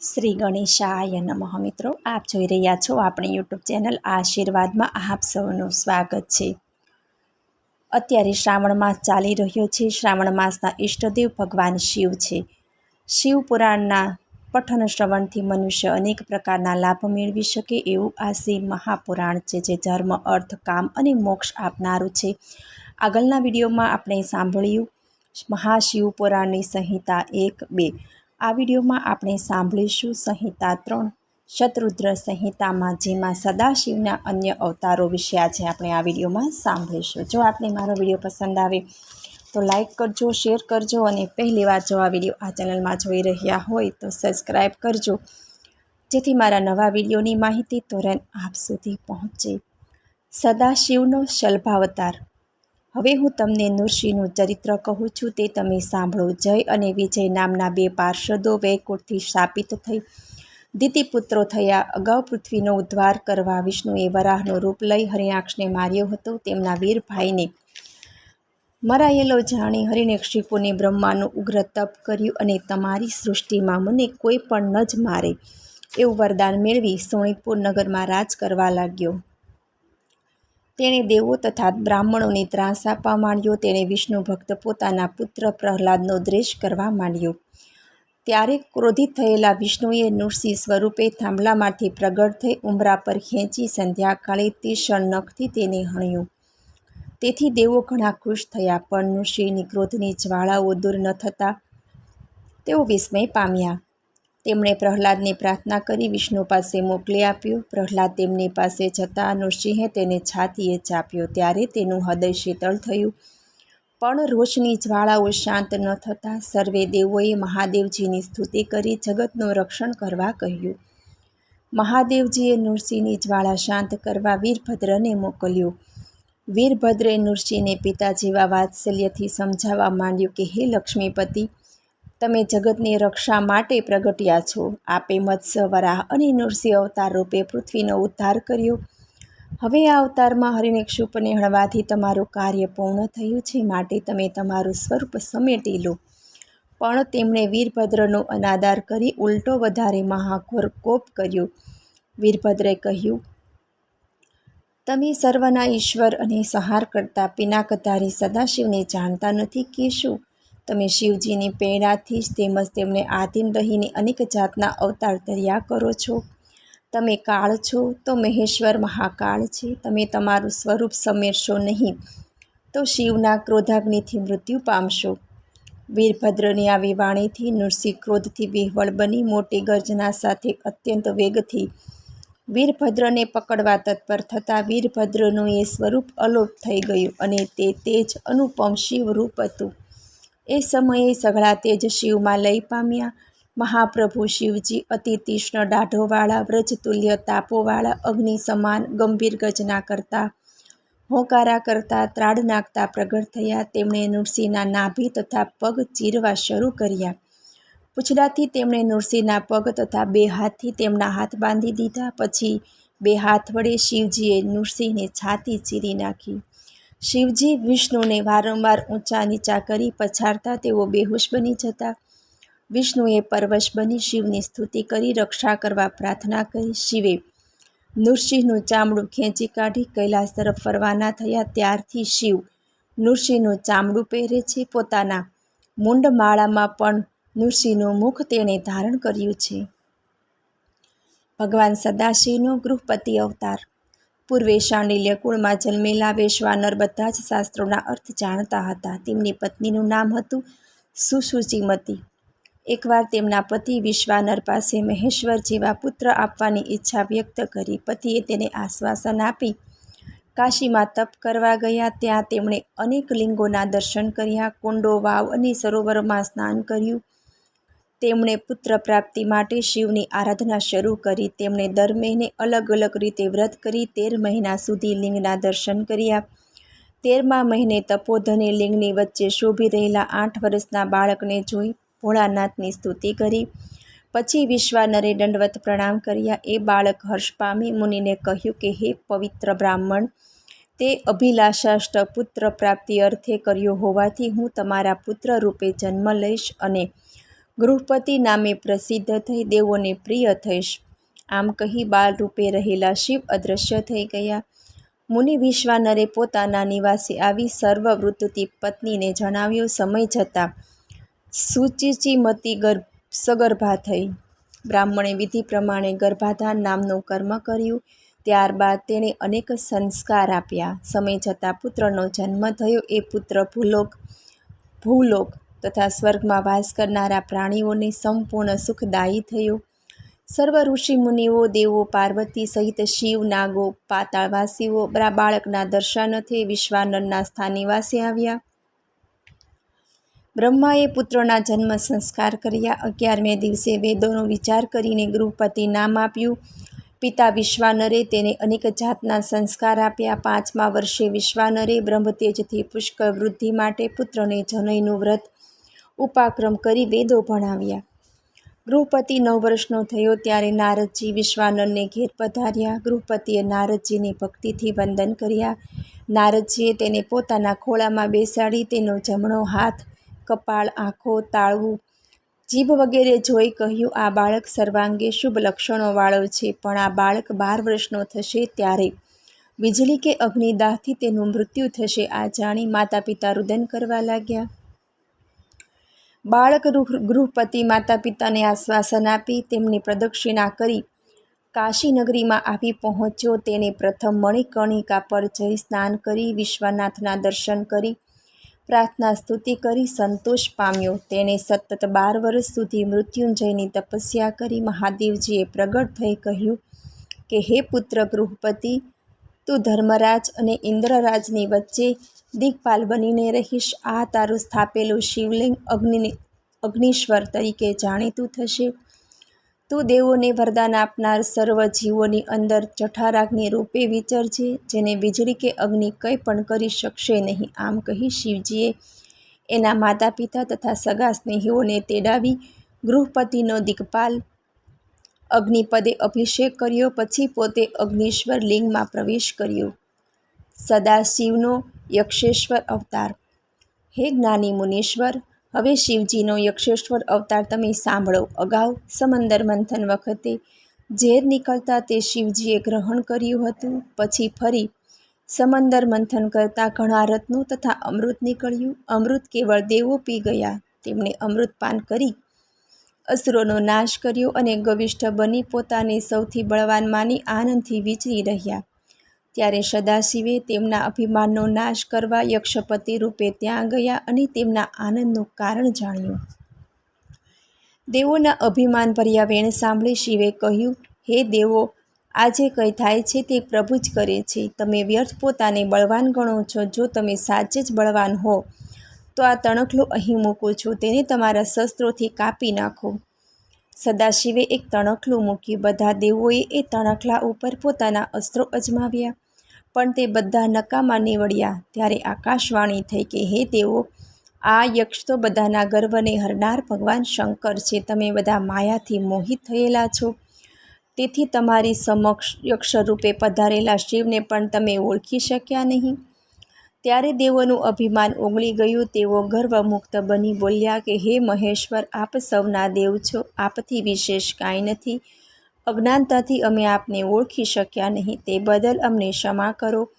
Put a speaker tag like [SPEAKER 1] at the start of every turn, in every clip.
[SPEAKER 1] શ્રી ગણેશાય નમઃ મિત્રો, આપ જોઈ રહ્યા છો આપણી યુટ્યુબ ચેનલ આશીર્વાદમાં આપ સૌનું સ્વાગત છે. અત્યારે શ્રાવણ માસ ચાલી રહ્યો છે. શ્રાવણ માસના ઈષ્ટદેવ ભગવાન શિવ છે. શિવ પુરાણના પઠન શ્રવણથી મનુષ્ય અનેક પ્રકારના લાભ મેળવી શકે એવું આ શિવ મહાપુરાણ છે, જે ધર્મ, અર્થ, કામ અને મોક્ષ આપનારું છે. આગળના વિડીયોમાં આપણે સાંભળ્યું મહાશિવ પુરાણની સંહિતા એક બે. આ વિડીયોમાં આપણે સાંભળીશું સંહિતા ત્રણ શત્રુદ્ર સંહિતામાં જેમાં સદાશિવના અન્ય અવતારો વિશે આજે આપણે આ વિડીયોમાં સાંભળીશું. જો આપને મારો વીડિયો પસંદ આવે તો લાઈક કરજો, શેર કરજો અને પહેલી વાર જો આ વીડિયો આ ચેનલમાં જોઈ રહ્યા હોય તો સબસ્ક્રાઈબ કરજો. જેથી મારા નવા વિડીયોની માહિતી તુરંત આપ સુધી પહોંચે. સદાશિવનો શલ્ભાવતાર હવે હું તમને નૃષિનું ચરિત્ર કહું છું, તે તમે સાંભળો. જય અને વિજય નામના બે પાર્ષદો વૈકુંઠથી સ્થાપિત થઈ. દિતિપુત્રો થયા. અગાઉ પૃથ્વીનો ઉદ્ધાર કરવા વિષ્ણુએ વરાહનું રૂપ લઈ હરિયાક્ષને માર્યો હતો. તેમના વીર ભાઈને મરાયેલો જાણી હરિણેક્ષિપુને બ્રહ્માનું ઉગ્ર તપ કર્યું અને તમારી સૃષ્ટિમાં મને કોઈ પણ ન જ મારે. એવું વરદાન મેળવી સોણીપુર નગરમાં રાજ કરવા લાગ્યો. તેણે દેવો તથા બ્રાહ્મણોને ત્રાસ આપવા માંડ્યો. તેણે વિષ્ણુ ભક્ત પોતાના પુત્ર પ્રહલાદનો દ્વેષ કરવા માંડ્યો. ત્યારે ક્રોધિત થયેલા વિષ્ણુએ નૃસિંહ સ્વરૂપે થાંભલામાંથી પ્રગટ થઈ ઉમરા પર ખેંચી સંધ્યાકાળે તીક્ષ્ણ નખથી તેને હણ્યું. તેથી દેવો ઘણા ખુશ થયા, પણ નૃસિંહની ક્રોધની જ્વાળાઓ દૂર ન થતાં તેઓ વિસ્મય પામ્યા. તેમણે પ્રહલાદને પ્રાર્થના કરી વિષ્ણુ પાસે મોકલી આપ્યો. પ્રહલાદ તેમની પાસે જતાં નૃસિંહે તેને છાતીએ ચાપ્યો. ત્યારે તેનું હૃદય શીતળ થયું. પણ રોષની જ્વાળાઓ શાંત ન થતાં સર્વે દેવોએ મહાદેવજીની સ્તુતિ કરી જગતનું રક્ષણ કરવા કહ્યું. મહાદેવજીએ નૃસિંહની જ્વાળા શાંત કરવા વીરભદ્રને મોકલ્યો. વીરભદ્રે નૃસિંહને પિતા જેવા વાત્સલ્યથી સમજાવવા માંડ્યું કે, હે લક્ષ્મીપતિ તમે જગતની રક્ષા માટે પ્રગટ્યા છો. આપે મત્સ્ય, વરાહ અને નૃસિંહ અવતાર રૂપે પૃથ્વીનો ઉદ્ધાર કર્યો. હવે આ અવતારમાં હરિણેક્ષુપને હળવાથી તમારું કાર્ય પૂર્ણ થયું છે. માટે તમે તમારું સ્વરૂપ સમેટી લો. પણ તેમણે વીરભદ્રનો અનાદાર કરી ઉલટો વધારે મહાઘોર કોપ કર્યો. વીરભદ્રે કહ્યું, તમે સર્વના ઈશ્વર અને સહાર કરતા પિનાકધારી સદાશિવને જાણતા નથી કે શું? તમે શિવજીની પ્રેરણાથી જ તેમજ તેમને આધીન રહીને અનેક જાતના અવતાર ધર્યા કરો છો. તમે કાળ છો તો મહેશ્વર મહાકાળ છે. તમે તમારું સ્વરૂપ સમેરશો નહીં તો શિવના ક્રોધાગ્નિથી મૃત્યુ પામશો. વીરભદ્રની આવી વાણીથી નૃસિંહ ક્રોધથી વિહવળ બની મોટી ગર્જના સાથે અત્યંત વેગથી વીરભદ્રને પકડવા તત્પર થતાં વીરભદ્રનું એ સ્વરૂપ અલોપ થઈ ગયું અને તે તેજ અનુપમ શિવરૂપ હતું. એ સમયે સઘળા તેજ શિવમાં લઈ પામ્યા. મહાપ્રભુ શિવજી, અતિ તીક્ષ્ણ દાઢોવાળા, વ્રજતુલ્ય તાપોવાળા, અગ્નિ સમાન, ગંભીર ગજના કરતા, હોંકારા કરતા, ત્રાડ નાખતા પ્રગટ થયા. તેમણે નૃસિંહના નાભી તથા પગ ચીરવા શરૂ કર્યા. પૂછડાથી તેમણે નૃસિંહના પગ તથા બે હાથથી તેમના હાથ બાંધી દીધા. પછી બે હાથ વડે શિવજીએ નૃસિંહને છાતી ચીરી નાખી. શિવજી વિષ્ણુને વારંવાર ઊંચા નીચા કરી પછાડતા તેઓ બેહોશ બની જતા. વિષ્ણુએ પરવશ બની શિવની સ્તુતિ કરી રક્ષા કરવા પ્રાર્થના કરી. શિવે નૃસિંહનું ચામડું ખેંચી કાઢી કૈલાસ તરફ ફરવાના થયા ત્યારથી શિવ નૃસિંહનું ચામડું પહેરે છે પોતાના મુંડમાળામાં પણ નૃસિંહનું મુખ તેણે ધારણ કર્યું છે. ભગવાન સદાશિવનો ગૃહપતિ અવતાર પૂર્વે શાંડિલ્ય કુળમાં જન્મેલા વૈશ્વાનર બધા જ શાસ્ત્રોના અર્થ જાણતા હતા. તેમની પત્નીનું નામ હતું સુસુચિમતી એકવાર તેમના પતિ વિશ્વાનર પાસે મહેશ્વર જેવા પુત્ર આપવાની ઈચ્છા વ્યક્ત કરી. પતિએ તેને આશ્વાસન આપી, કાશીમાં તપ કરવા ગયા ત્યાં તેમણે અનેક લિંગોના દર્શન કર્યા, કુંડો, વાવ અને સરોવરમાં સ્નાન કર્યું. તેમણે પુત્ર પ્રાપ્તિ માટે શિવની આરાધના શરૂ કરી. તેમણે દર મહિને અલગ અલગ રીતે વ્રત કરી. તેર મહિના સુધી લિંગના દર્શન કર્યા. તેરમા મહિને તપોધને લિંગની વચ્ચે શોભી રહેલા આઠ વર્ષના બાળકને જોઈ ભોળાનાથની સ્તુતિ કરી. પછી વિશ્વાનરે દંડવત પ્રણામ કર્યા. એ બાળક હર્ષ પામી મુનિને કહ્યું કે, હે પવિત્ર બ્રાહ્મણ, તે અભિલાષાષ્ટ પુત્ર પ્રાપ્તિ અર્થે કર્યો હોવાથી હું તમારા પુત્ર રૂપે જન્મ લઈશ અને ગૃહપતિ નામે પ્રસિદ્ધ થઈ દેવોને પ્રિય થઈશ. આમ કહી બાળરૂપે રહેલા શિવ અદૃશ્ય થઈ ગયા. મુનિ વિશ્વાનરે પોતાના નિવાસે આવી સર્વવૃત્તિ પત્નીને જણાવ્યો, સમય જતાં સુચિચિમતી ગર્ભ, સગર્ભા થઈ. બ્રાહ્મણે વિધિ પ્રમાણે ગર્ભાધાન નામનું કર્મ કર્યું. ત્યારબાદ તેણે અનેક સંસ્કાર આપ્યા. સમય જતાં પુત્રનો જન્મ થયો. એ પુત્ર ભૂલોક ભૂલોક તથા સ્વર્ગમાં વાસ કરનારા પ્રાણીઓને સંપૂર્ણ સુખદાયી થયો. સર્વ ઋષિ મુનિઓ, દેવો, પાર્વતી સહિત શિવ, નાગો, પાતાળવાસીઓ બાળકના દર્શનથી વિશ્વાનરના સ્થાન નિવાસે આવ્યા. બ્રહ્માએ પુત્રોના જન્મ સંસ્કાર કર્યા. અગિયારમે દિવસે વેદોનો વિચાર કરીને ગૃહપતિ નામ આપ્યું. પિતા વિશ્વાનરે તેને અનેક જાતના સંસ્કાર આપ્યા. પાંચમા વર્ષે વિશ્વાનરે બ્રહ્મતેજથી પુષ્કળ વૃદ્ધિ માટે પુત્રને જનૈનું વ્રત ઉપાક્રમ કરી વેદો ભણાવ્યા. ગૃહપતિ નવ વર્ષનો થયો ત્યારે નારદજી વિશ્વાનંદને ઘેર પધાર્યા. ગૃહપતિએ નારદજીની ભક્તિથી વંદન કર્યા. નારદજીએ તેને પોતાના ખોળામાં બેસાડી તેનો જમણો હાથ, કપાળ, આંખો તાળવું, જીભ વગેરે જોઈ કહ્યું, આ બાળક સર્વાંગે શુભ લક્ષણોવાળો છે, પણ આ બાળક બાર વર્ષનો થશે ત્યારે. વીજળી કે અગ્નિદાહથી તેનું મૃત્યુ થશે, આ જાણી માતા પિતા રુદન કરવા લાગ્યા. બાળક ગૃહપતિ માતા પિતાને આશ્વાસન આપી તેમની પ્રદક્ષિણા કરી કાશી નગરીમાં આવી પહોંચ્યો. તેને પ્રથમ મણિકર્ણિકા પર જઈ સ્નાન કરી, વિશ્વનાથના દર્શન કરી, પ્રાર્થના સ્તુતિ કરી, સંતોષ પામ્યો. તેણે સતત બાર વર્ષ સુધી મૃત્યુંજયની તપસ્યા કરી. મહાદેવજીએ પ્રગટ થઈ કહ્યું કે, હે પુત્ર ગૃહપતિ, તું ધર્મરાજ અને ઇન્દ્રરાજની વચ્ચે દિગ્પાલ બનીને રહીશ. આ તારું સ્થાપેલું શિવલિંગ અગ્નિ અગ્નિશ્વર તરીકે જાણીતું થશે. તું દેવોને વરદાન આપનાર સર્વ જીવોની અંદર જઠારાગ્નિ રૂપે વિચરજે, જેને વીજળી કે અગ્નિ કંઈ પણ કરી શકશે નહીં. આમ કહી શિવજીએ એના માતા પિતા તથા સગા સ્નેહીઓને તેડાવી ગૃહપતિનો દિગપાલ અગ્નિપદે અભિષેક કર્યો, પછી પોતે અગ્નિશ્વર લિંગમાં પ્રવેશ કર્યો. સદાશિવનો યક્ષેશ્વર અવતાર. હે જ્ઞાની મુનીશ્વર, હવે શિવજીનો યક્ષેશ્વર અવતાર તમે સાંભળો. અગાઉ સમંદર મંથન વખતે ઝેર નીકળતા તે શિવજીએ ગ્રહણ કર્યું હતું. પછી ફરી સમંદર મંથન કરતાં ઘણા રત્નો તથા અમૃત નીકળ્યું. અમૃત કેવળ દેવો પી ગયા. તેમણે અમૃતપાન કરી, અસુરોનો નાશ કર્યો અને ગવિષ્ઠ બની પોતાને સૌથી બળવાન માની આનંદથી વિચરી રહ્યા. ત્યારે સદાશિવે તેમના અભિમાનનો નાશ કરવા યક્ષપતિ રૂપે ત્યાં ગયા અને તેમના આનંદનું કારણ જાણ્યું. દેવોના અભિમાન ભર્યા વેણ સાંભળી શિવે કહ્યું, હે દેવો, આજે કંઈ થાય છે તે પ્રભુ જ કરે છે. તમે વ્યર્થ પોતાને બળવાન ગણો છો. જો તમે સાચે જ બળવાન હો, તો આ તણખલું અહીં મૂકું છું. તેને તમારા શસ્ત્રોથી કાપી નાખો. સદાશિવે એક તણખલું મૂકી બધા દેવોએ એ તણખલા ઉપર પોતાના અસ્ત્રો અજમાવ્યા. પણ તે બધા નકામા નીવડ્યા. ત્યારે આકાશવાણી થઈ કે, હે દેવો આ યક્ષ તો બધાના ગર્વને હરનાર ભગવાન શંકર છે. તમે બધા માયાથી મોહિત થયેલા છો. તેથી તમારી સમક્ષ યક્ષ રૂપે પધારેલા શિવને પણ તમે ઓળખી શક્યા નહીં. ત્યારે દેવોનું અભિમાન ઓગળી ગયું. તેઓ ગર્વમુક્ત બની બોલ્યા કે, હે મહેશ્વર, આપ સૌના દેવ છો. આપથી વિશેષ કાંઈ નથી. અજ્ઞાનતાથી અમે આપને ઓળખી શક્યા નહીં, તે બદલ અમને ક્ષમા કરો.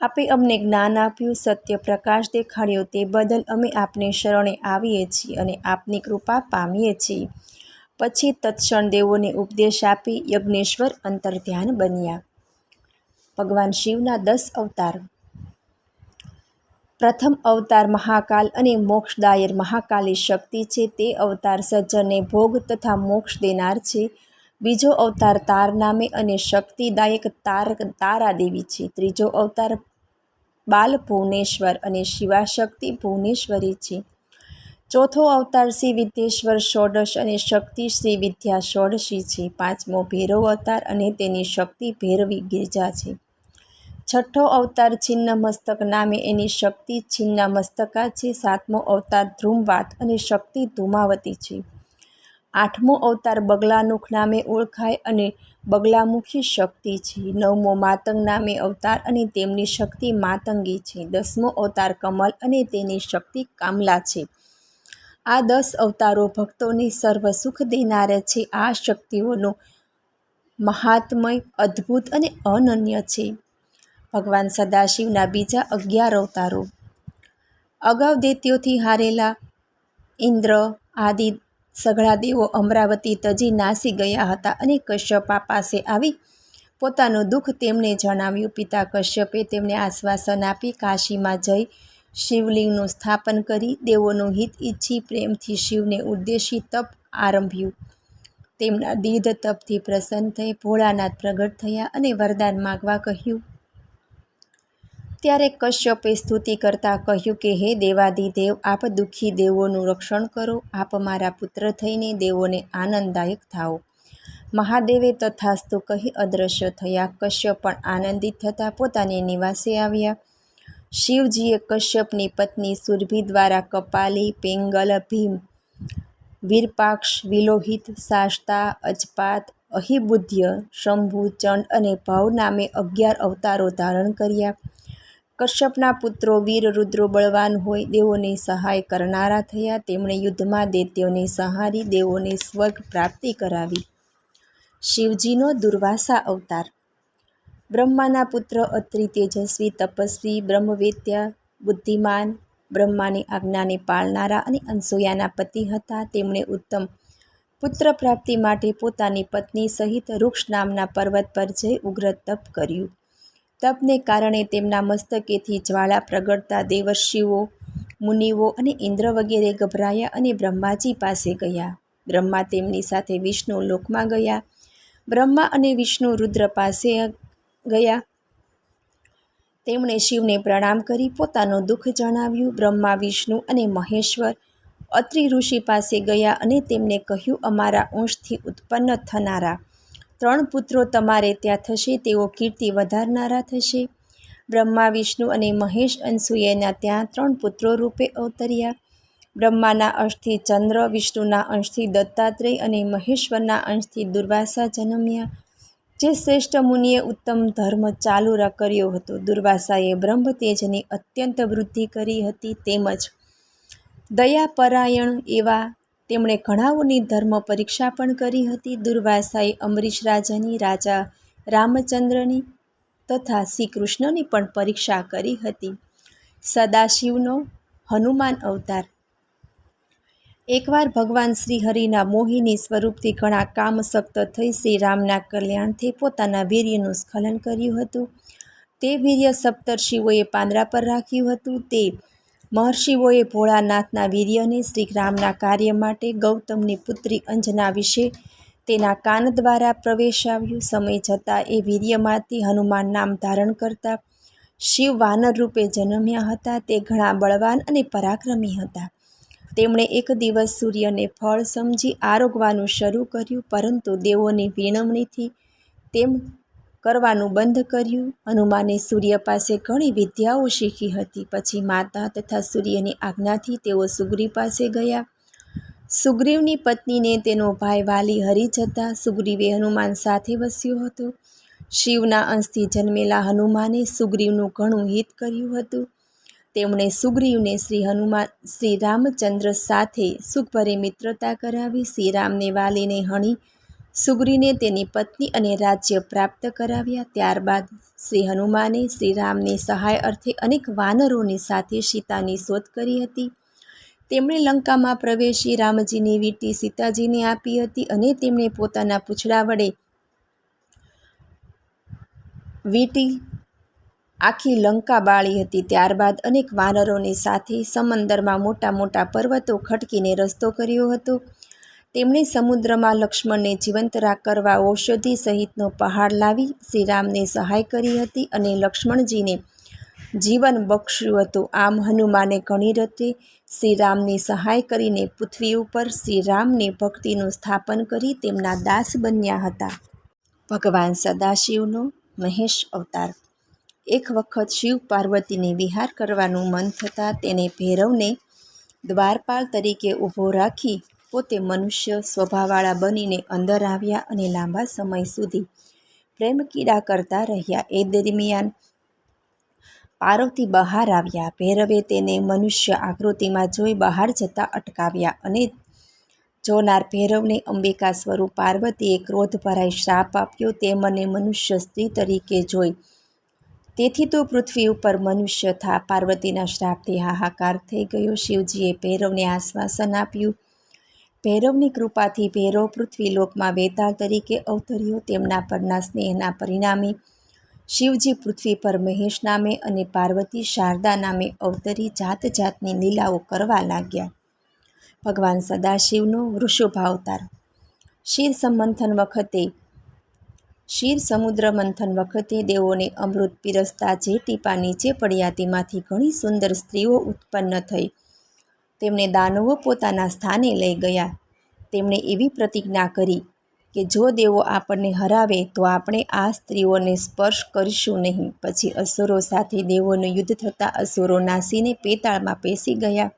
[SPEAKER 1] આપે અમને જ્ઞાન આપ્યું, સત્ય પ્રકાશ દેખાડ્યો, તે બદલ અમે આપને શરણે આવીએ છીએ અને આપની કૃપા પામીએ છીએ. પછી તત્ક્ષણ દેવોને ઉપદેશ આપી યજ્ઞેશ્વર અંતર્ધ્યાન બન્યા. ભગવાન શિવના દસ અવતાર. પ્રથમ અવતાર મહાકાલ અને મોક્ષદાયર મહાકાલી શક્તિ છે. તે અવતાર સજ્જનને ભોગ તથા મોક્ષ દેનાર છે. બીજો અવતાર તાર નામે અને શક્તિદાયક તાર તારાદેવી છે. ત્રીજો અવતાર બાલ ભુવનેશ્વર અને શિવાશક્તિ ભુવનેશ્વરી છે. ચોથો અવતાર શ્રી વિદ્યેશ્વર ષોડશ અને શક્તિ શ્રી વિદ્યા ષોડશી છે. પાંચમો ભૈરવ અવતાર અને તેની શક્તિ ભૈરવી ગિરજા છે. છઠ્ઠો અવતાર છિન્ન મસ્તક નામે એની શક્તિ છિન્ન મસ્તકા છે. સાતમો અવતાર ધ્રુમવાત અને શક્તિ ધુમાવતી છે. આઠમો અવતાર બગલાનુખ નામે ઓળખાય અને બગલામુખી શક્તિ છે. નવમો માતંગ નામે અવતાર અને તેમની શક્તિ માતંગી છે. દસમો અવતાર કમલ અને તેની શક્તિ કામલા છે. આ દસ અવતારો ભક્તોને સર્વ સુખ દેનારા છે. આ શક્તિઓનો મહાત્મય, અદ્ભુત અને અનન્ય છે. ભગવાન સદાશિવના બીજા અગિયાર અવતારો. અગાઉ દૈત્યોથી હારેલા ઇન્દ્ર, આદિ સઘળા દેવો અમરાવતી તજી નાસી ગયા હતા અને કશ્યપા પાસે આવી. પોતાનું દુઃખ તેમને જણાવ્યું. પિતા કશ્યપે તેમને આશ્વાસન આપી કાશીમાં જઈ શિવલિંગનું સ્થાપન કરી દેવોનું હિત ઈચ્છી પ્રેમથી શિવને ઉદ્દેશી તપ આરંભ્યું. તેમના દીર્ઘ તપથી પ્રસન્ન થઈ ભોળાનાથ પ્રગટ થયા અને વરદાન માગવા કહ્યું. ત્યારે કશ્યપે સ્તુતિ કરતા કહ્યું કે, હે દેવાદિદેવ, આપ દુઃખી દેવોનું રક્ષણ કરો, આપ મારા પુત્ર થઈને દેવોને આનંદદાયક થાઓ. મહાદેવે તથાસ્તુ કહી અદૃશ્ય થયા. કશ્યપ પણ આનંદિત થતાં પોતાની નિવાસે આવ્યા. શિવજીએ કશ્યપની પત્ની સુરભી દ્વારા કપાલી, પેંગલ, ભીમ, વિરપાક્ષ, વિલોહિત સાસ્તા અજપાત અહિબુધ્ય શંભુ, ચંડ અને ભાવ નામે અગિયાર અવતારો ધારણ કર્યા. કશ્યપના પુત્રો વીર રુદ્રો બળવાન હોય દેવોને સહાય કરનારા થયા. તેમણે યુદ્ધમાં દૈત્યોને સહારી, દેવોને સ્વર્ગ પ્રાપ્તિ કરાવી. શિવજીનો દુર્વાસા અવતાર. બ્રહ્માના પુત્ર અત્રિ તેજસ્વી, તપસ્વી, બ્રહ્મવેત્યા, બુદ્ધિમાન. બ્રહ્માની આજ્ઞાને પાળનારા અને અનસૂયાના પતિ હતા. તેમણે ઉત્તમ પુત્ર પ્રાપ્તિ માટે પોતાની પત્ની સહિત વૃક્ષ નામના પર્વત પર જઈ ઉગ્ર તપ કર્યું. તપને કારણે તેમના મસ્તકેથી જ્વાળા પ્રગટતા દેવર્ષિઓ, મુનિઓ અને ઇન્દ્ર વગેરે ગભરાયા અને બ્રહ્માજી પાસે ગયા. બ્રહ્મા તેમની સાથે વિષ્ણુ લોકમાં ગયા. બ્રહ્મા અને વિષ્ણુ રુદ્ર પાસે ગયા. તેમણે શિવને પ્રણામ કરી પોતાનું દુઃખ જણાવ્યું. બ્રહ્મા, વિષ્ણુ અને મહેશ્વર અત્રિ ઋષિ પાસે ગયા અને તેમને કહ્યું, અમારા અંશથી ઉત્પન્ન થનારા ત્રણ પુત્રો તમારે ત્યાં થશે, તેઓ કીર્તિ વધારનારા થશે. બ્રહ્મા, વિષ્ણુ અને મહેશ અંશુએના ત્યાં ત્રણ પુત્રો રૂપે અવતર્યા. બ્રહ્માના અંશથી ચંદ્ર, વિષ્ણુના અંશથી દત્તાત્રેય અને મહેશ્વરના અંશથી દુર્વાસા જન્મ્યા. જે શ્રેષ્ઠ મુનિએ ઉત્તમ ધર્મ ચાલુ કર્યો હતો, દુર્વાસાએ બ્રહ્મ તેજની અત્યંત વૃદ્ધિ કરી હતી તેમજ દયાપરાયણ એવા તેમણે ઘણાઓની ધર્મ પરીક્ષા પણ કરી હતી. દુર્વાસાએ અમરીશ રાજાની, રાજા રામચંદ્રની તથા શ્રી કૃષ્ણની પણ પરીક્ષા કરી હતી. સદાશિવનો હનુમાન અવતાર. એકવાર ભગવાન શ્રી હરિના મોહિની સ્વરૂપથી ઘણા કામસક્ત થઈ શ્રી રામના કલ્યાણથી પોતાના વીર્યનું સ્ખલન કર્યું હતું. તે વીર્ય સપ્તર્ષિઓએ પાંદડા પર રાખ્યું હતું. તે મહર્ષિઓએ ભોળાનાથના વીર્યને શ્રી રામના કાર્ય માટે ગૌતમની પુત્રી અંજના વિશે તેના કાન દ્વારા પ્રવેશાવ્યું. સમય જતાં એ વીર્યમાંથી હનુમાન નામ ધારણ કરતા શિવ વાનર રૂપે જન્મ્યા હતા. તે ઘણા બળવાન અને પરાક્રમી હતા. તેમણે એક દિવસ સૂર્યને ફળ સમજી આરોગવાનું શરૂ કર્યું, પરંતુ દેવોની વિનમણીથી તેમ કરવાનું બંધ કર્યું. હનુમાને સૂર્ય પાસે ઘણી વિદ્યાઓ શીખી હતી. પછી માતા તથા સૂર્યની આજ્ઞાથી તેઓ સુગ્રીવ પાસે ગયા. સુગ્રીવની પત્નીને તેનો ભાઈ વાલી હરી જતા સુગ્રીવે હનુમાન સાથે વસ્યો હતો. શિવના અંશથી જન્મેલા હનુમાને સુગ્રીવનું ઘણું હિત કર્યું હતું. તેમણે સુગ્રીવને શ્રી હનુમાન, શ્રી રામચંદ્ર સાથે સુખભરી મિત્રતા કરાવી. શ્રીરામને વાલીને હણી સુગ્રીને તેની પત્ની અને રાજ્ય પ્રાપ્ત કરાવ્યા. ત્યારબાદ શ્રી હનુમાને શ્રીરામની સહાય અર્થે અનેક વાનરોની સાથે સીતાની શોધ કરી હતી. તેમણે લંકામાં પ્રવેશી રામજીની વીંટી સીતાજીને આપી હતી અને તેમણે પોતાના પૂંછડા વડે વીંટી આખી લંકા બાળી હતી. ત્યારબાદ અનેક વાનરોની સાથે સમંદરમાં મોટા મોટા પર્વતો ખટકીને રસ્તો કર્યો હતો. તેમણે સમુદ્રમાં લક્ષ્મણને જીવંત કરવા ઔષધિ સહિતનો પહાડ લાવી, શ્રીરામને સહાય કરી હતી અને લક્ષ્મણજીને જીવન બક્ષ્યું હતું. આમ હનુમાને ઘણી રીતે શ્રીરામની સહાય કરીને પૃથ્વી ઉપર શ્રીરામની ભક્તિનું સ્થાપન કરી તેમના દાસ બન્યા હતા. ભગવાન સદાશિવનો મહેશ અવતાર. એક વખત શિવ પાર્વતીને વિહાર કરવાનું મન થતાં તેને ભૈરવને દ્વારપાલ તરીકે ઊભો રાખી પોતે મનુષ્ય સ્વભાવવાળા બનીને અંદર આવ્યા અને લાંબા સમય સુધી પ્રેમ કીડા કરતા રહ્યા. એ દરમિયાન પાર્વતી બહાર આવ્યા. ભૈરવે તેને મનુષ્ય આકૃતિમાં જોઈ બહાર જતા અટકાવ્યા અને જોનાર ભૈરવને અંબિકા સ્વરૂપ પાર્વતીએ ક્રોધ ભરાઈ શ્રાપ આપ્યો. તે મને મનુષ્ય સ્ત્રી તરીકે જોઈ. તેથી તો પૃથ્વી ઉપર મનુષ્ય થા. પાર્વતીના શ્રાપથી હાહાકાર થઈ ગયો. શિવજીએ ભૈરવને આશ્વાસન આપ્યું. ભૈરવની કૃપાથી ભૈરવ પૃથ્વીલોકમાં વેતાળ તરીકે અવતર્યો. તેમના પરના સ્નેહના પરિણામે શિવજી પૃથ્વી પર મહેશ નામે અને પાર્વતી શારદા નામે અવતરી જાત જાતની લીલાઓ કરવા લાગ્યા. ભગવાન સદાશિવનો વૃષભાવતાર. શિર સંમંથન વખતે, શિર સમુદ્ર મંથન વખતે દેવોને અમૃત પીરસતા જે ટીપા નીચે પડ્યા તેમાંથી ઘણી સુંદર સ્ત્રીઓ ઉત્પન્ન થઈ. તેમને દાનવો પોતાના સ્થાને લઈ ગયા. તેમણે એવી પ્રતિજ્ઞા કરી કે જો દેવો આપણને હરાવે તો આપણે આ સ્ત્રીઓને સ્પર્શ કરીશું નહીં. પછી અસુરો સાથે દેવોનું યુદ્ધ થતાં અસુરો નાસીને પેતાળમાં પેસી ગયા.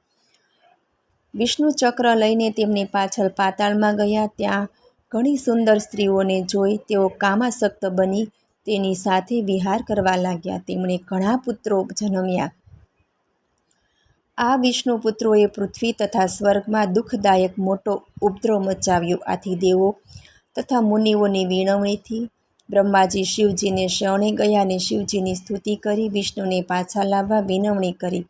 [SPEAKER 1] વિષ્ણુ ચક્ર લઈને તેમની પાછળ પાતાળમાં ગયા. ત્યાં ઘણી સુંદર સ્ત્રીઓને જોઈ તેઓ કામાસક્ત બની તેની સાથે વિહાર કરવા લાગ્યા. તેમણે ઘણા પુત્રો જન્મ્યા. આ વિષ્ણુ પુત્રોએ પૃથ્વી તથા સ્વર્ગમાં દુઃખદાયક મોટો ઉપદ્રવ મચાવ્યો. આથી દેવો તથા મુનિઓની વિણવણીથી બ્રહ્માજી શિવજીને શરણે ગયા અને શિવજીની સ્તુતિ કરી, વિષ્ણુને પાછા લાવવા વિનવણી કરી.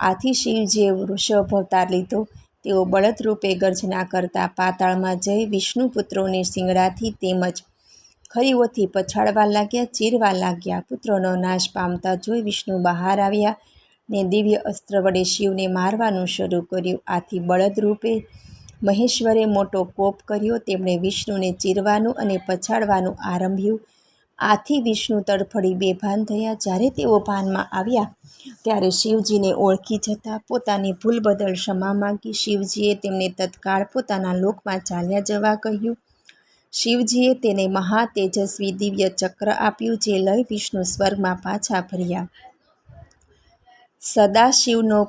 [SPEAKER 1] આથી શિવજીએ વૃષભ અવતાર લીધો. તેઓ બળદરૂપે ગર્જના કરતા પાતાળમાં જઈ વિષ્ણુપુત્રોને શિંગડાથી તેમજ ખરીઓથી પછાડવા લાગ્યા, ચીરવા લાગ્યા. પુત્રોનો નાશ પામતા જોઈ વિષ્ણુ બહાર આવ્યા. ને દિવ્ય અસ્ત્ર વડે શિવને મારવાનું શરૂ કર્યું. આથી બળદરૂપે મહેશ્વરે મોટો કોપ કર્યો. તેમણે વિષ્ણુને ચીરવાનું અને પછાડવાનું આરંભ્યું. આથી વિષ્ણુ તડફડી બેભાન થયા. જ્યારે તેઓ ભાનમાં આવ્યા, ત્યારે શિવજીને ઓળખી જતા પોતાની ભૂલ બદલ ક્ષમા માંગી. શિવજીએ તેમને તત્કાળ પોતાના લોકમાં ચાલ્યા જવા કહ્યું. શિવજીએ તેને મહા તેજસ્વી દિવ્ય ચક્ર આપ્યું, જે લઈ વિષ્ણુ સ્વર્ગમાં પાછા ફર્યા. સદાશિવનો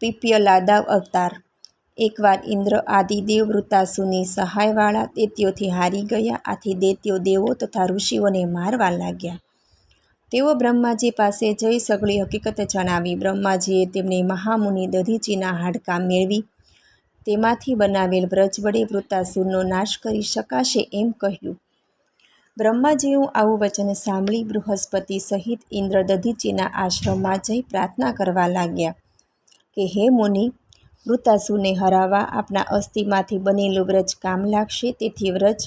[SPEAKER 1] પીપ્યલાદાવ અવતાર. એકવાર ઇન્દ્ર આદિદેવ વૃતાસુની સહાયવાળા દૈત્યોથી હારી ગયા, આથી દૈત્યો દેવો તથા ઋષિઓને મારવા લાગ્યા. તેઓ બ્રહ્માજી પાસે જઈ સગળી હકીકત જણાવી. બ્રહ્માજીએ તેમને મહામુનિ દધીચીના હાડકાં મેળવી. તેમાંથી બનાવેલ વ્રજ વડે વૃતાસુરનો નાશ કરી શકાશે એમ કહ્યું. બ્રહ્માજીનું આવું વચન સાંભળી બૃહસ્પતિ સહિત ઇન્દ્ર દધીચીના આશ્રમમાં જઈ પ્રાર્થના કરવા લાગ્યા કે, હે મુનિ વૃતાસુને હરાવવા આપના અસ્થિમાંથી બનેલું વ્રજ કામ લાગશે. તેથી વ્રજ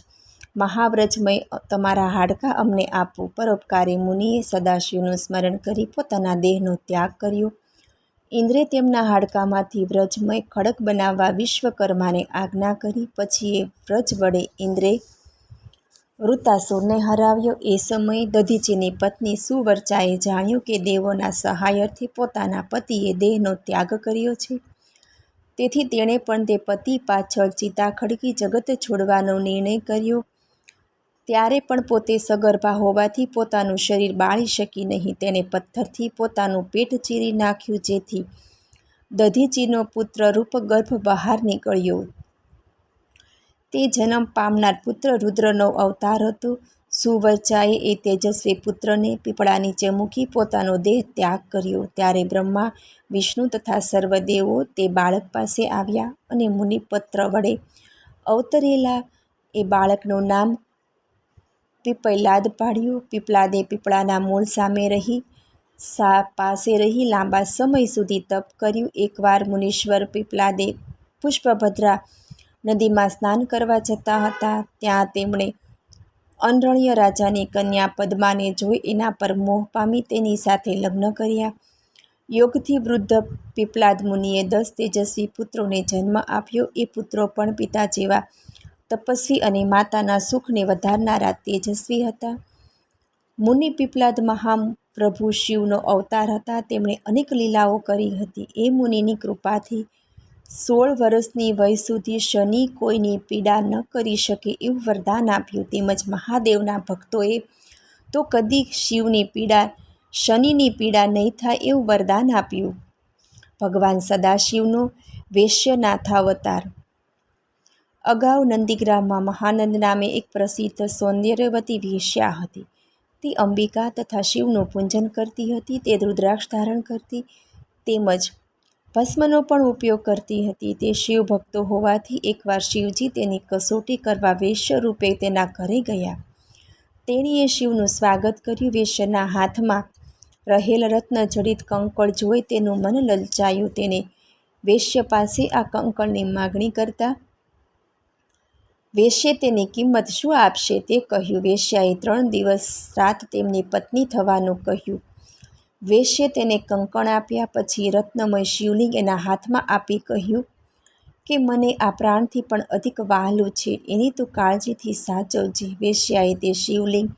[SPEAKER 1] મહાવ્રજમય તમારા હાડકાં અમને આપો. પરોપકારી મુનિએ સદાશિવનું સ્મરણ કરી પોતાના દેહનો ત્યાગ કર્યો. ઇન્દ્રે તેમના હાડકામાંથી વ્રજમય ખડક બનાવવા વિશ્વકર્માને આજ્ઞા કરી. પછી એ વ્રજ વડે ઇન્દ્રે વૃતાસુરને હરાવ્યો. એ સમયે દધીચીની પત્ની સુવર્ચાએ જાણ્યું કે દેવોના સહાયથી પોતાના પતિએ દેહનો ત્યાગ કર્યો છે. તેથી તેણે પણ તે પતિ પાછળ ચિતા ખડકી જગત છોડવાનો નિર્ણય કર્યો. ત્યારે પણ પોતે સગર્ભા હોવાથી પોતાનું શરીર બાળી શકી નહીં. તેણે પથ્થરથી પોતાનું પેટ ચીરી નાખ્યું જેથી દધીચીનો પુત્ર રૂપગર્ભ બહાર નીકળ્યો. તે જન્મ પામનાર પુત્ર રુદ્રનો અવતાર હતો. સુવર્ચાએ એ તેજસ્વી પુત્રને પીપળા નીચે મૂકી પોતાનો દેહ ત્યાગ કર્યો. ત્યારે બ્રહ્મા, વિષ્ણુ તથા સર્વદેવો તે બાળક પાસે આવ્યા અને મુનિપત્ર વડે અવતરેલા એ બાળકનું નામ પીપલાદ પાડ્યું. પીપલાદે પીપળાના મૂળ સામે રહી, સા પાસે રહી લાંબા સમય સુધી તપ કર્યું. એકવાર મુનીશ્વર પીપલાદે પુષ્પભદ્રા નદીમાં સ્નાન કરવા જતા હતા, ત્યાં તેમણે અનરણ્ય રાજાની કન્યા પદ્માને જોઈ એના પર મોહ પામી તેની સાથે લગ્ન કર્યા. યોગથી વૃદ્ધ પીપલાદ મુનિએ દસ તેજસ્વી પુત્રોને જન્મ આપ્યો. એ પુત્રો પણ પિતા જેવા તપસ્વી અને માતાના સુખને વધારનારા તેજસ્વી હતા. મુનિ પીપલાદ મહાપ્રભુ શિવનો અવતાર હતા. તેમણે અનેક લીલાઓ કરી હતી. એ મુનિની કૃપાથી સોળ વર્ષની વય સુધી શનિ કોઈની પીડા ન કરી શકે એવું વરદાન આપ્યું. તેમજ મહાદેવના ભક્તોએ તો કદી શિવની પીડા, શનિની પીડા નહીં થાય એવું વરદાન આપ્યું. ભગવાન સદાશિવનો વેશ્યનાથાવતાર અગાઉ નંદીગ્રામમાં મહાનંદ નામે એક પ્રસિદ્ધ સૌંદર્યવતી વેશ્યા હતી. તે અંબિકા તથા શિવનું પૂજન કરતી હતી, તે રુદ્રાક્ષ ધારણ કરતી તેમજ ભસ્મનો પણ ઉપયોગ કરતી હતી. તે શિવ ભક્તો હોવાથી એકવાર શિવજી તેની કસોટી કરવા વેશ્ય રૂપે તેના ઘરે ગયા. તેણીએ શિવનું સ્વાગત કર્યું. વેશ્યના હાથમાં રહેલ રત્ન જડિત કંકળ જોઈ તેનું મન લલચાયું. તેને વેશ્ય પાસે આ કંકળની માગણી કરતા, વેશ્યે, તેની કિંમત શું આપશે? તે કહ્યું. વેશ્યાએ ત્રણ દિવસ રાત તેમની પત્ની થવાનું કહ્યું. વેશ્યે તેને કંકણ આપ્યા, પછી રત્નમય શિવલિંગ એના હાથમાં આપી કહ્યું કે, મને આ પ્રાણથી પણ અધિક વહાલું છે. એની તું કાળજીથી સાચવજે. વેશ્યાએ તે શિવલિંગ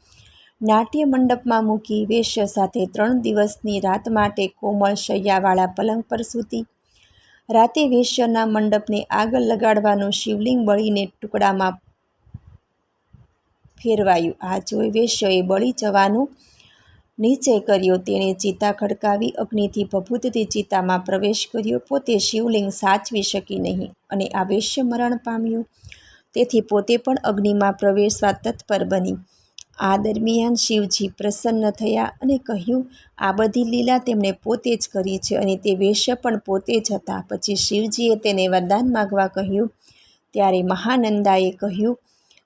[SPEAKER 1] નાટ્ય મંડપમાં મૂકી વેશ્ય સાથે ત્રણ દિવસની રાત માટે કોમળ શૈયાવાળા પલંગ પર સૂતી. રાતે વેશ્યના મંડપને આગળ લગાડવાનું શિવલિંગ બળીને ટુકડામાં ફેરવાયું. આ જોઈ વેશ્યએ બળી જવાનું નિશ્ચય કર્યો. તેણે ચિતા ખડકાવી, અગ્નિથી ભભૂતથી ચિતામાં પ્રવેશ કર્યો. પોતે શિવલિંગ સાચવી શકી નહીં અને આ વેશ્ય મરણ પામ્યું. તેથી પોતે પણ અગ્નિમાં પ્રવેશવા તત્પર બની. આ દરમિયાન શિવજી પ્રસન્ન થયા અને કહ્યું, આ બધી લીલા તેમણે પોતે જ કરી છે અને તે વેશ્ય પણ પોતે જ હતા. પછી શિવજીએ તેને વરદાન માગવા કહ્યું. ત્યારે મહાનંદાએ કહ્યું,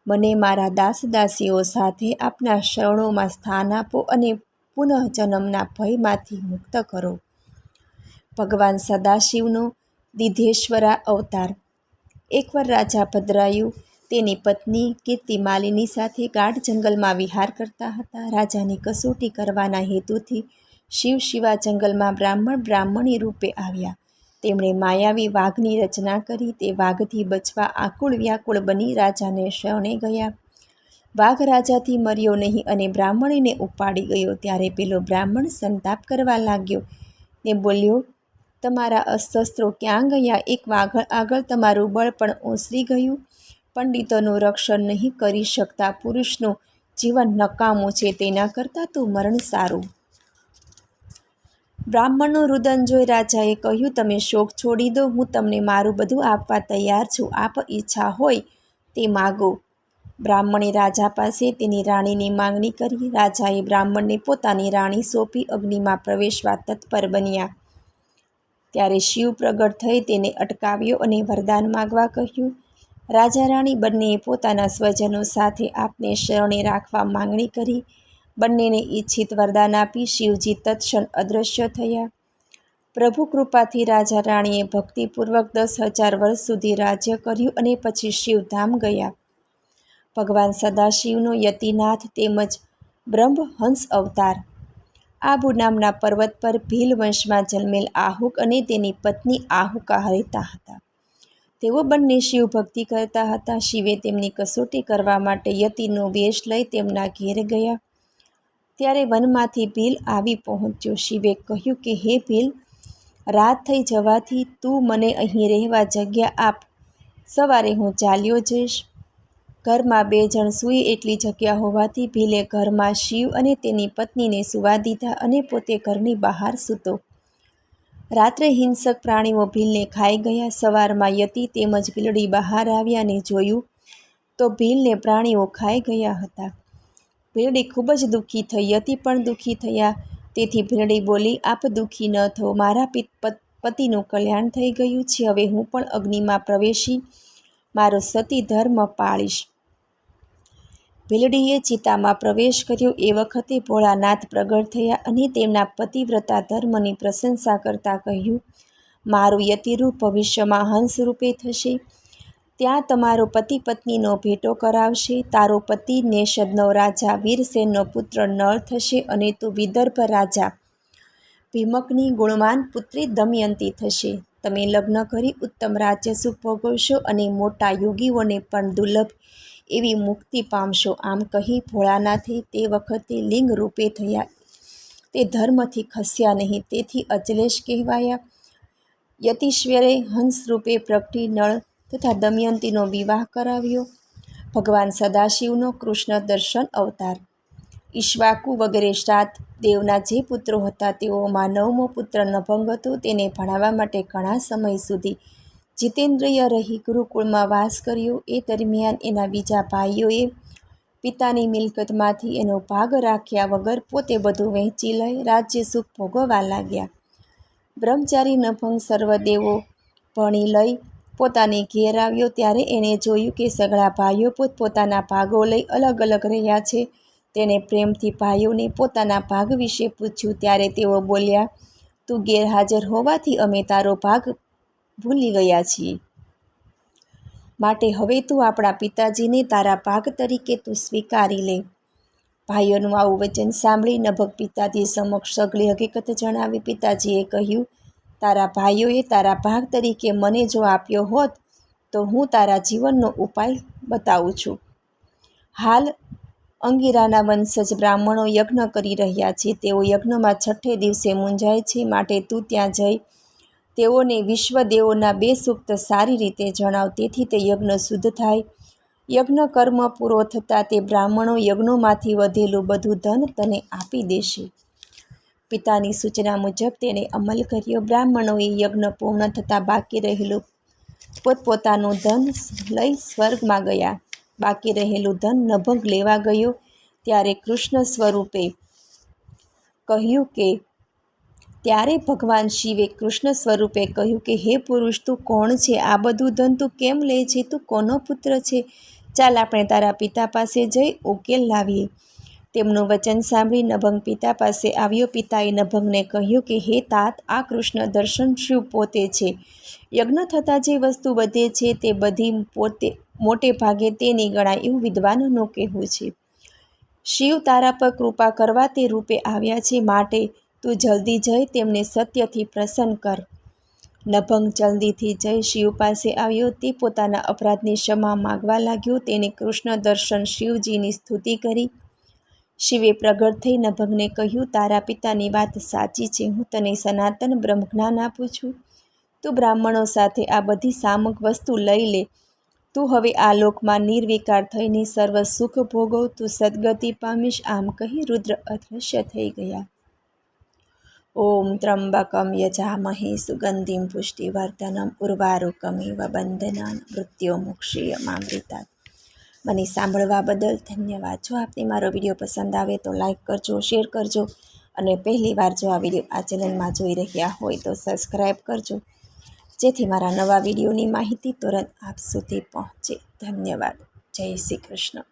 [SPEAKER 1] મને મારા દાસદાસીઓ સાથે આપના શરણોમાં સ્થાન આપો અને પુનઃજન્મના ભયમાંથી મુક્ત કરો. ભગવાન સદાશિવનો દિધેશ્વરા અવતાર. એકવાર રાજા ભદ્રાયુ તેની પત્ની કીર્તિમાલિની સાથે ગાઢ જંગલમાં વિહાર કરતા હતા. રાજાની કસોટી કરવાના હેતુથી શિવ શિવા જંગલમાં બ્રાહ્મણ બ્રાહ્મણી રૂપે આવ્યા. તેમણે માયાવી વાઘની રચના કરી. તે વાઘથી બચવા આકુળ વ્યાકુળ બની રાજાને શરણે ગયા. વાઘ રાજાથી મર્યો નહીં અને બ્રાહ્મણીને ઉપાડી ગયો. ત્યારે પેલો બ્રાહ્મણ સંતાપ કરવા લાગ્યો ને બોલ્યો, તમારા અસ્ત્રો ક્યાં ગયા? એક વાઘ આગળ તમારું બળ પણ ઓસરી ગયું. પંડિતોનું રક્ષણ નહીં કરી શકતા પુરુષનું જીવન નકામું છે. તેના કરતાં તો મરણ સારું. બ્રાહ્મણનું રુદન જોઈ રાજાએ કહ્યું, તમે શોક છોડી દો. હું તમને મારું બધું આપવા તૈયાર છું. આપ ઈચ્છા હોય તે માગો. બ્રાહ્મણે રાજા પાસે તેની રાણીની માંગણી કરી. રાજાએ બ્રાહ્મણને પોતાની રાણી સોંપી અગ્નિમાં પ્રવેશવા તત્પર બન્યા. ત્યારે શિવ પ્રગટ થઈ તેને અટકાવ્યો અને વરદાન માગવા કહ્યું, રાજા રાણી બંનેએ પોતાના સ્વજનો સાથે આપને શરણે રાખવા માંગણી કરી. બંનેને ઈચ્છિત વરદાન આપી શિવજી તત્ક્ષણ અદૃશ્ય થયા. પ્રભુ કૃપાથી રાજા રાણીએ ભક્તિપૂર્વક દસ હજાર વર્ષ સુધી રાજ્ય કર્યું અને પછી શિવધામ ગયા. ભગવાન સદાશિવનો યતિનાથ તેમજ બ્રહ્મહંસ અવતાર. આબુ નામના પર્વત પર ભીલ વંશમાં જન્મેલ આહુક અને તેની પત્ની આહુકા રહેતા હતા. તેઓ બંને શિવ ભક્તિ કરતા હતા. શિવે તેમની કસોટી કરવા માટે યતિનો વેશ લઈ તેમના ઘેર ગયા. ત્યારે વનમાંથી ભીલ આવી પહોંચ્યો. શિવે કહ્યું કે, હે ભીલ, રાત થઈ જવાથી તું મને અહીં રહેવા જગ્યા આપ. સવારે હું ચાલ્યો જઈશ. ઘરમાં બે જણ સૂઈ એટલી જગ્યા હોવાથી ભીલે ઘરમાં શિવ અને તેની પત્નીને સુવા દીધા અને પોતે ઘરની બહાર સૂતો. રાત્રે હિંસક પ્રાણીઓ ભીલને ખાઈ ગયા. સવારમાં યતિ તેમજ ભીલડી બહાર આવ્યા અને જોયું તો ભીલને પ્રાણીઓ ખાઈ ગયા હતા. ભીલડી ખૂબ જ દુઃખી થઈ, યતી પણ દુઃખી થયા. તેથી ભીલડી બોલી, આપ દુઃખી ન થો. મારા પતિનું કલ્યાણ થઈ ગયું છે. હવે હું પણ અગ્નિમાં પ્રવેશી, મારો સતી ધર્મ પાળીશ. ભીલડીએ ચિતામાં પ્રવેશ કર્યો. એ વખતે ભોળાનાથ પ્રગટ થયા અને તેમના પતિવ્રતા ધર્મની પ્રશંસા કરતાં કહ્યું, મારું યતિરૂપ ભવિષ્યમાં હંસ રૂપે થશે. ત્યાં તમારો પતિ પત્નીનો ભેટો કરાવશે. તારો પતિ નેષદનો રાજા, વીરસેનનો પુત્ર નળ થશે અને તું વિદર્ભ રાજા. ભીમકની ગુણવાન પુત્રી દમયંતી થશે. તમે લગ્ન કરી ઉત્તમ રાજ્ય સુખ ભોગવશો અને મોટા યોગીઓને પણ દુર્લભ એવી મુક્તિ પામશો. આમ કહી ભોળાનાથે તે વખતે લિંગ રૂપે થયા. તે ધર્મથી ખસ્યા નહીં. તેથી અચલેશ કહેવાયા. યતીશ્વરે હંસ રૂપે પ્રગટી નળ તથા દમયંતીનો વિવાહ કરાવ્યો. ભગવાન સદાશિવનો કૃષ્ણ દર્શન અવતાર. ઈશ્વાકુ વગેરે શ્રાદ્ધ દેવના જે પુત્રો હતા તેઓમાં નવમો પુત્ર નભંગ હતો. તેને ભણાવવા માટે ઘણા સમય સુધી જીતેન્દ્રિય રહી ગુરુકુળમાં વાસ કર્યો. એ દરમિયાન એના બીજા ભાઈઓએ પિતાની મિલકતમાંથી એનો ભાગ રાખ્યા વગર પોતે બધું વહેંચી લઈ રાજ્ય સુખ ભોગવવા લાગ્યા. બ્રહ્મચારી નભંગ સર્વદેવો ભણી લઈ પોતાને ઘેર આવ્યો. ત્યારે એણે જોયું કે સગળા ભાઈઓ પોતપોતાના ભાગો લઈ અલગ અલગ રહ્યા છે. તેણે પ્રેમથી ભાઈઓને પોતાના ભાગ વિશે પૂછ્યું. ત્યારે તેઓ બોલ્યા, તું ગેરહાજર હોવાથી અમે તારો ભાગ ભૂલી ગયા છીએ. માટે હવે તું આપણા પિતાજીને તારા ભાગ તરીકે તું સ્વીકારી લે. ભાઈઓનું આવું વચન સાંભળી નભક પિતાજી સમક્ષ સગળી હકીકત જણાવી પિતાજીએ કહ્યું, તારા ભાઈઓએ તારા ભાગ તરીકે મને જો આપ્યો હોત, તો હું તારા જીવનનો ઉપાય બતાવું છું. હાલ અંગીરાના વંશજ બ્રાહ્મણો યજ્ઞ કરી રહ્યા છે. તેઓ યજ્ઞમાં છઠ્ઠે દિવસે મૂંઝાય છે. માટે તું ત્યાં જઈ તેઓને વિશ્વદેવોના બે સૂક્ત સારી રીતે જણાવ, તેથી તે યજ્ઞ શુદ્ધ થાય. યજ્ઞ કર્મ પૂરો થતાં તે બ્રાહ્મણો યજ્ઞોમાંથી વધેલું બધું ધન તને આપી દેશે. પિતાની સૂચના મુજબ તેણે અમલ કર્યો. બ્રાહ્મણોએ યજ્ઞ પૂર્ણ થતાં બાકી રહેલું પોતપોતાનું ધન લઈ સ્વર્ગમાં ગયા. બાકી રહેલું ધન નભંગ લેવા ગયો. ત્યારે કૃષ્ણ સ્વરૂપે કહ્યું કે ત્યારે ભગવાન શિવે કૃષ્ણ સ્વરૂપે કહ્યું કે, હે પુરુષ, તું કોણ છે? આ બધું ધન તું કેમ લે છે? તું કોનો પુત્ર છે? ચાલ આપણે તારા પિતા પાસે જઈ ઉકેલ લાવીએ. તેમનું વચન સાંભળી નભંગ પિતા પાસે આવ્યો. પિતાએ નભંગને કહ્યું કે, હે તાત, આ કૃષ્ણ દર્શન શિવ પોતે છે? યજ્ઞ થતાં જે વસ્તુ વધે છે તે બધી પોતે, મોટે ભાગે તેની ગણાય એવું વિદ્વાનોનું કહેવું છે. શિવ તારા પર કૃપા કરવા તે રૂપે આવ્યા છે. માટે તું જલ્દી જઈ, તેમને સત્યથી પ્રસન્ન કર. નભંગ જલ્દીથી જઈ શિવ પાસે આવ્યો. તે પોતાના અપરાધની ક્ષમા માગવા લાગ્યો. તેને કૃષ્ણ દર્શન શિવજીની સ્તુતિ કરી. શિવે પ્રગટ થઈ નભંગને કહ્યું, તારા પિતાની વાત સાચી છે. હું તને સનાતન બ્રહ્મજ્ઞાન આપું છું. તું બ્રાહ્મણો સાથે આ બધી સામક વસ્તુ લઈ લે. તું હવે આ લોકમાં નિર્વિકાર થઈને સર્વ સુખ ભોગવ. તું સદગતિ પામીશ. આમ કહી રુદ્ર અદૃશ્ય થઈ ગયા. ઓમ ત્રંબકમ યજામહે સુગંધિમ પુષ્ટિવર્ધનમ ઉર્વારુકમિવ બંધનાન મૃત્યો મુક્ષીયમામૃતા મને સાંભળવા બદલ ધન્યવાદ. જો આપને મારો વીડિયો પસંદ આવે તો લાઈક કરજો, શેર કરજો અને પહેલી વાર જો આ વીડિયો આ ચેનલમાં જોઈ રહ્યા હોય તો સબસ્ક્રાઈબ કરજો. જેથી મારા નવા વિડીયોની માહિતી તુરંત આપ સુધી પહોંચે. ધન્યવાદ. જય શ્રી કૃષ્ણ.